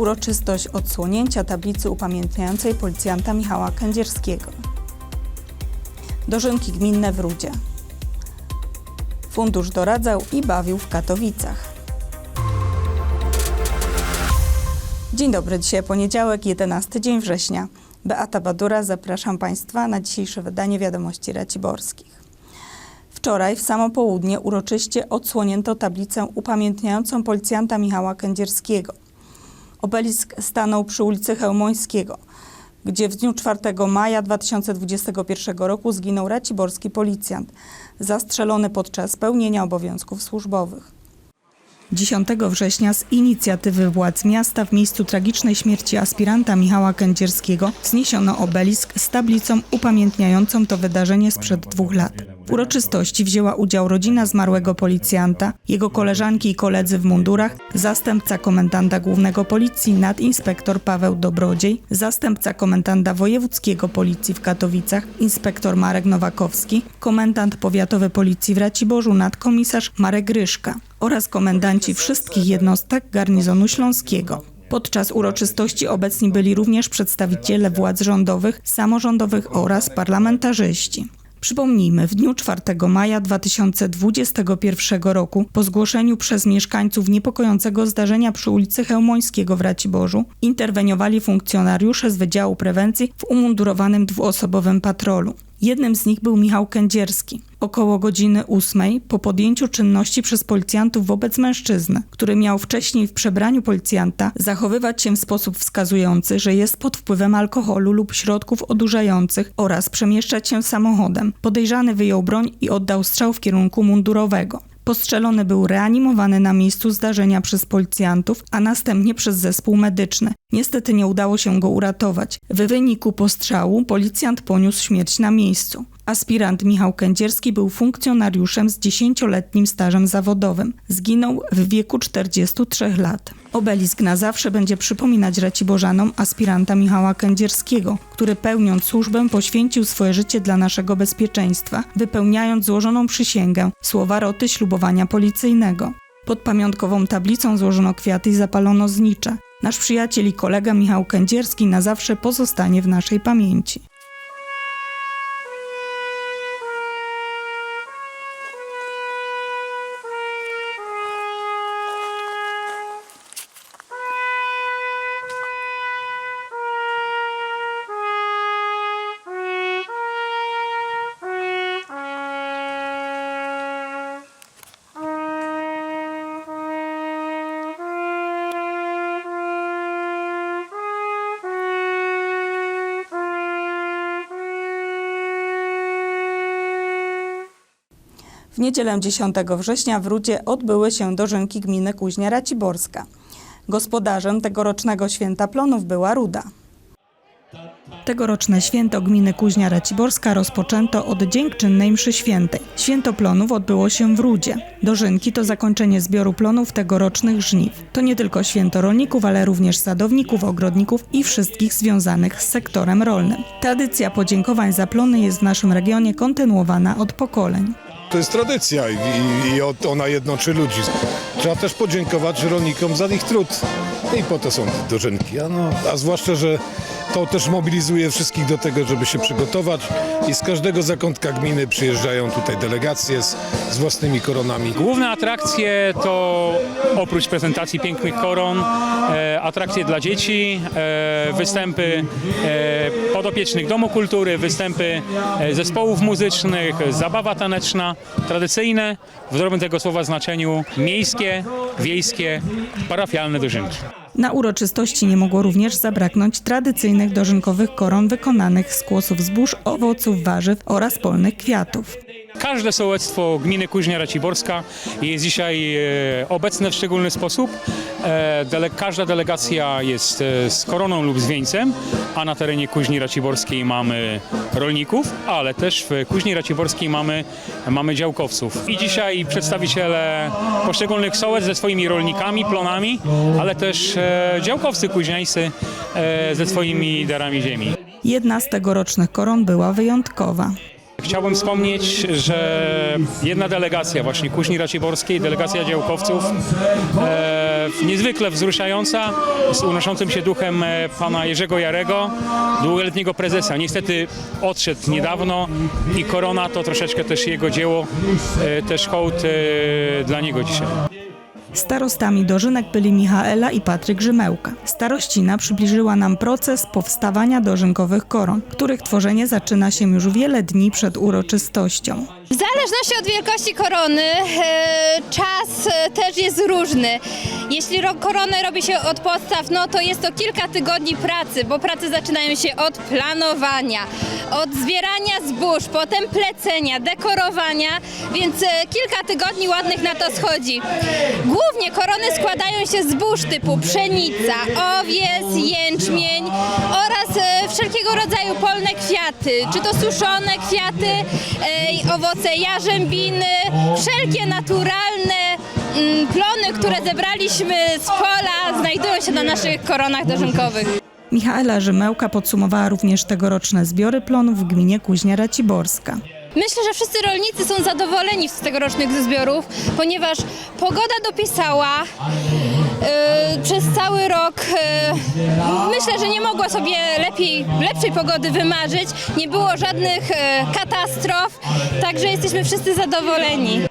Uroczystość odsłonięcia tablicy upamiętniającej policjanta Michała Kędzierskiego. Dożynki gminne w Rudzie. Fundusz doradzał i bawił w Katowicach. Dzień dobry, dzisiaj poniedziałek, 11 dzień września. Beata Badura, zapraszam Państwa na dzisiejsze wydanie Wiadomości Raciborskich. Wczoraj w samo południe uroczyście odsłonięto tablicę upamiętniającą policjanta Michała Kędzierskiego. Obelisk stanął przy ulicy Chełmońskiego, gdzie w dniu 4 maja 2021 roku zginął raciborski policjant, zastrzelony podczas pełnienia obowiązków służbowych. 10 września z inicjatywy władz miasta w miejscu tragicznej śmierci aspiranta Michała Kędzierskiego zniesiono obelisk z tablicą upamiętniającą to wydarzenie sprzed dwóch lat. W uroczystości wzięła udział rodzina zmarłego policjanta, jego koleżanki i koledzy w mundurach, zastępca komendanta głównego policji nadinspektor Paweł Dobrodziej, zastępca komendanta wojewódzkiego policji w Katowicach inspektor Marek Nowakowski, komendant powiatowy policji w Raciborzu nadkomisarz Marek Ryszka oraz komendanci wszystkich jednostek garnizonu śląskiego. Podczas uroczystości obecni byli również przedstawiciele władz rządowych, samorządowych oraz parlamentarzyści. Przypomnijmy, w dniu 4 maja 2021 roku, po zgłoszeniu przez mieszkańców niepokojącego zdarzenia przy ulicy Chełmońskiego w Raciborzu, interweniowali funkcjonariusze z Wydziału Prewencji w umundurowanym dwuosobowym patrolu. Jednym z nich był Michał Kędzierski. Około godziny ósmej, po podjęciu czynności przez policjantów wobec mężczyzny, który miał wcześniej w przebraniu policjanta zachowywać się w sposób wskazujący, że jest pod wpływem alkoholu lub środków odurzających oraz przemieszczać się samochodem, podejrzany wyjął broń i oddał strzał w kierunku mundurowego. Postrzelony był reanimowany na miejscu zdarzenia przez policjantów, a następnie przez zespół medyczny. Niestety nie udało się go uratować. W wyniku postrzału policjant poniósł śmierć na miejscu. Aspirant Michał Kędzierski był funkcjonariuszem z 10-letnim stażem zawodowym. Zginął w wieku 43 lat. Obelisk na zawsze będzie przypominać Raciborzanom aspiranta Michała Kędzierskiego, który pełniąc służbę poświęcił swoje życie dla naszego bezpieczeństwa, wypełniając złożoną przysięgę, słowa roty ślubowania policyjnego. Pod pamiątkową tablicą złożono kwiaty i zapalono znicze. Nasz przyjaciel i kolega Michał Kędzierski na zawsze pozostanie w naszej pamięci. Niedzielę 10 września w Rudzie odbyły się dożynki gminy Kuźnia Raciborska. Gospodarzem tegorocznego święta plonów była Ruda. Tegoroczne święto gminy Kuźnia Raciborska rozpoczęto od dziękczynnej mszy świętej. Święto plonów odbyło się w Rudzie. Dożynki to zakończenie zbioru plonów tegorocznych żniw. To nie tylko święto rolników, ale również sadowników, ogrodników i wszystkich związanych z sektorem rolnym. Tradycja podziękowań za plony jest w naszym regionie kontynuowana od pokoleń. To jest tradycja i, i, ona jednoczy ludzi. Trzeba też podziękować rolnikom za ich trud. I po to są te dożynki. A, no, a zwłaszcza, że to też mobilizuje wszystkich do tego, żeby się przygotować. I z każdego zakątka gminy przyjeżdżają tutaj delegacje z, z własnymi koronami. Główne atrakcje to oprócz prezentacji pięknych koron, e, atrakcje dla dzieci, e, występy e, podopiecznych Domu Kultury, występy zespołów muzycznych, zabawa taneczna, tradycyjne, w dobrym tego słowa znaczeniu, miejskie, wiejskie, parafialne dożynki. Na uroczystości nie mogło również zabraknąć tradycyjnych dożynkowych koron wykonanych z kłosów zbóż, owoców, warzyw oraz polnych kwiatów. Każde sołectwo gminy Kuźnia Raciborska jest dzisiaj e, obecne w szczególny sposób. E, Dele, każda delegacja jest e, z koroną lub z wieńcem, a na terenie Kuźni Raciborskiej mamy rolników, ale też w Kuźni Raciborskiej mamy, mamy działkowców. I dzisiaj przedstawiciele poszczególnych sołec ze swoimi rolnikami, plonami, ale też działkowcy kuźniańscy ze swoimi darami ziemi. Jedna z tegorocznych koron była wyjątkowa. Chciałbym wspomnieć, że jedna delegacja właśnie Kuźni Raciborskiej, delegacja działkowców, e, niezwykle wzruszająca z unoszącym się duchem e, pana Jerzego Jarego, długoletniego prezesa. Niestety odszedł niedawno i korona to troszeczkę też jego dzieło, e, też hołd e, dla niego dzisiaj. Starostami dożynek byli Michaela i Patryk Rzymełka. Starościna przybliżyła nam proces powstawania dożynkowych koron, których tworzenie zaczyna się już wiele dni przed uroczystością. W zależności od wielkości korony e, czas e, też jest różny. Jeśli ro, koronę robi się od podstaw, no to jest to kilka tygodni pracy, bo prace zaczynają się od planowania, od zbierania zbóż, potem plecenia, dekorowania, więc e, kilka tygodni ładnych na to schodzi. Głównie korony składają się z zbóż typu pszenica, owies, jęczmień oraz e, wszelkiego rodzaju polne kwiaty, czy to suszone kwiaty, owoce jarzębiny, wszelkie naturalne mm, plony, które zebraliśmy z pola, znajdują się na naszych koronach dożynkowych. Michaela Rzymełka podsumowała również tegoroczne zbiory plonów w gminie Kuźnia Raciborska. Myślę, że wszyscy rolnicy są zadowoleni z tegorocznych zbiorów, ponieważ pogoda dopisała e, przez cały rok. e, myślę, że nie mogła sobie lepiej, lepszej pogody wymarzyć. Nie było żadnych e, katastrof, także jesteśmy wszyscy zadowoleni.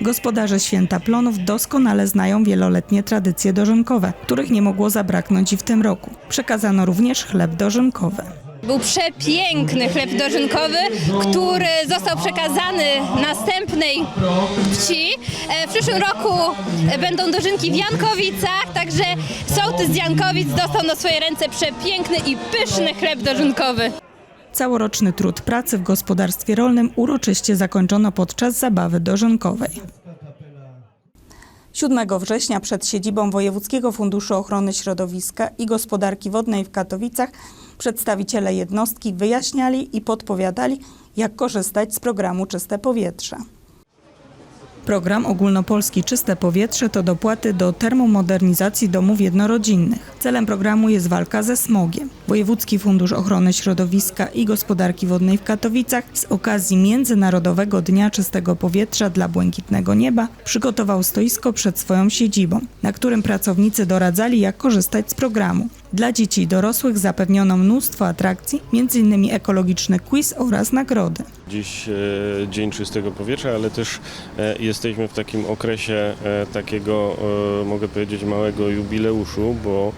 Gospodarze Święta Plonów doskonale znają wieloletnie tradycje dożynkowe, których nie mogło zabraknąć i w tym roku. Przekazano również chleb dożynkowy. Był przepiękny chleb dożynkowy, który został przekazany następnej wsi. E, W przyszłym roku e, będą dożynki w Jankowicach, także sołtys z Jankowic dostał na swoje ręce przepiękny i pyszny chleb dożynkowy. Całoroczny trud pracy w gospodarstwie rolnym uroczyście zakończono podczas zabawy dożynkowej. 7 września przed siedzibą Wojewódzkiego Funduszu Ochrony Środowiska i Gospodarki Wodnej w Katowicach przedstawiciele jednostki wyjaśniali i podpowiadali, jak korzystać z programu Czyste Powietrze. Program ogólnopolski Czyste Powietrze to dopłaty do termomodernizacji domów jednorodzinnych. Celem programu jest walka ze smogiem. Wojewódzki Fundusz Ochrony Środowiska i Gospodarki Wodnej w Katowicach z okazji Międzynarodowego Dnia Czystego Powietrza dla Błękitnego Nieba przygotował stoisko przed swoją siedzibą, na którym pracownicy doradzali, jak korzystać z programu. Dla dzieci i dorosłych zapewniono mnóstwo atrakcji, m.in. ekologiczny quiz oraz nagrody. Dziś e, Dzień Czystego Powietrza, ale też e, jesteśmy w takim okresie e, takiego, e, mogę powiedzieć, małego jubileuszu, bo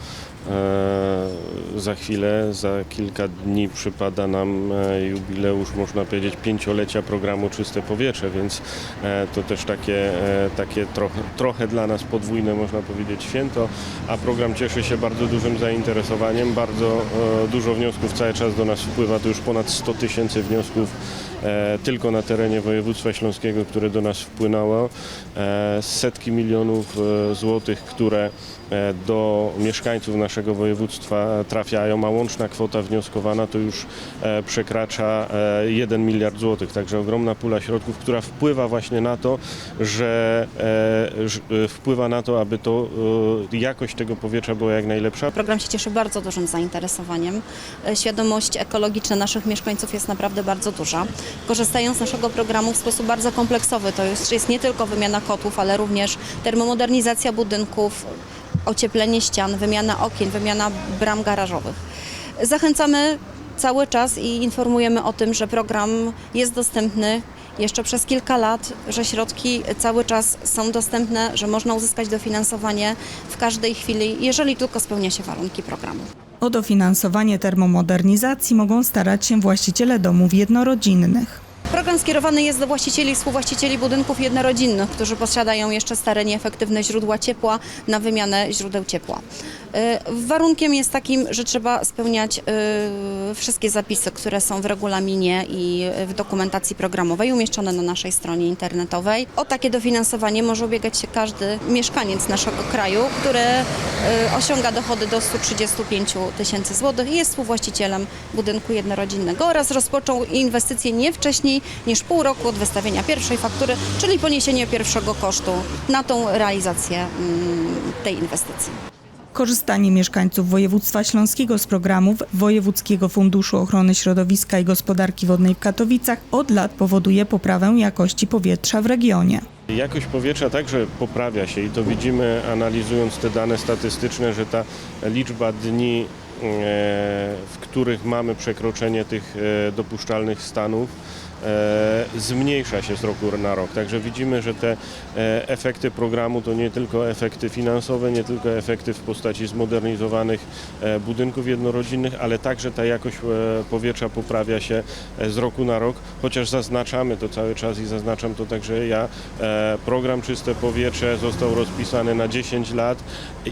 za chwilę, za kilka dni przypada nam e, jubileusz, można powiedzieć, pięciolecia programu Czyste Powietrze, więc e, to też takie, e, takie trochę, trochę dla nas podwójne, można powiedzieć, święto, a program cieszy się bardzo dużym zainteresowaniem, bardzo e, dużo wniosków cały czas do nas wpływa, to już ponad 100 tysięcy wniosków e, tylko na terenie województwa śląskiego, które do nas wpłynęło, e, setki milionów e, złotych, które e, do mieszkańców naszego województwa trafiają, a łączna kwota wnioskowana to już e, przekracza e, 1 miliard złotych, także ogromna pula środków, która wpływa właśnie na to, że e, e, wpływa na to, aby to e, jakość tego powietrza była jak najlepsza. Program się cieszy bardzo dużym zainteresowaniem. E, Świadomość ekologiczna naszych mieszkańców jest naprawdę bardzo duża. Korzystają z naszego programu w sposób bardzo kompleksowy. To jest, jest nie tylko wymiana kotłów, ale również termomodernizacja budynków, ocieplenie ścian, wymiana okien, wymiana bram garażowych. Zachęcamy cały czas i informujemy o tym, że program jest dostępny jeszcze przez kilka lat, że środki cały czas są dostępne, że można uzyskać dofinansowanie w każdej chwili, jeżeli tylko spełnia się warunki programu. O dofinansowanie termomodernizacji mogą starać się właściciele domów jednorodzinnych. Program skierowany jest do właścicieli i współwłaścicieli budynków jednorodzinnych, którzy posiadają jeszcze stare, nieefektywne źródła ciepła na wymianę źródeł ciepła. Y, Warunkiem jest takim, że trzeba spełniać y, wszystkie zapisy, które są w regulaminie i w dokumentacji programowej umieszczone na naszej stronie internetowej. O takie dofinansowanie może ubiegać się każdy mieszkaniec naszego kraju, który y, osiąga dochody do 135 tysięcy złotych i jest współwłaścicielem budynku jednorodzinnego oraz rozpoczął inwestycje nie wcześniej niż pół roku od wystawienia pierwszej faktury, czyli poniesienie pierwszego kosztu na tą realizację mm, tej inwestycji. Korzystanie mieszkańców województwa śląskiego z programów Wojewódzkiego Funduszu Ochrony Środowiska i Gospodarki Wodnej w Katowicach od lat powoduje poprawę jakości powietrza w regionie. Jakość powietrza także poprawia się i to widzimy analizując te dane statystyczne, że ta liczba dni, e, w których mamy przekroczenie tych e, dopuszczalnych stanów, zmniejsza się z roku na rok. Także widzimy, że te e, efekty programu to nie tylko efekty finansowe, nie tylko efekty w postaci zmodernizowanych e, budynków jednorodzinnych, ale także ta jakość e, powietrza poprawia się e, z roku na rok, chociaż zaznaczamy to cały czas i zaznaczam to także ja. e, Program Czyste Powietrze został rozpisany na 10 lat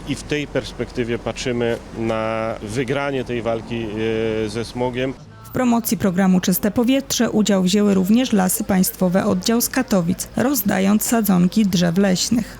i w tej perspektywie patrzymy na wygranie tej walki e, ze smogiem. W promocji programu Czyste Powietrze udział wzięły również Lasy Państwowe Oddział z Katowic, rozdając sadzonki drzew leśnych.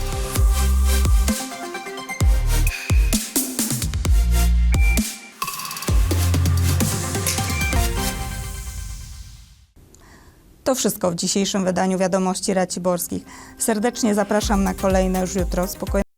To wszystko w dzisiejszym wydaniu Wiadomości Raciborskich. Serdecznie zapraszam na kolejne już jutro. Spokojnie.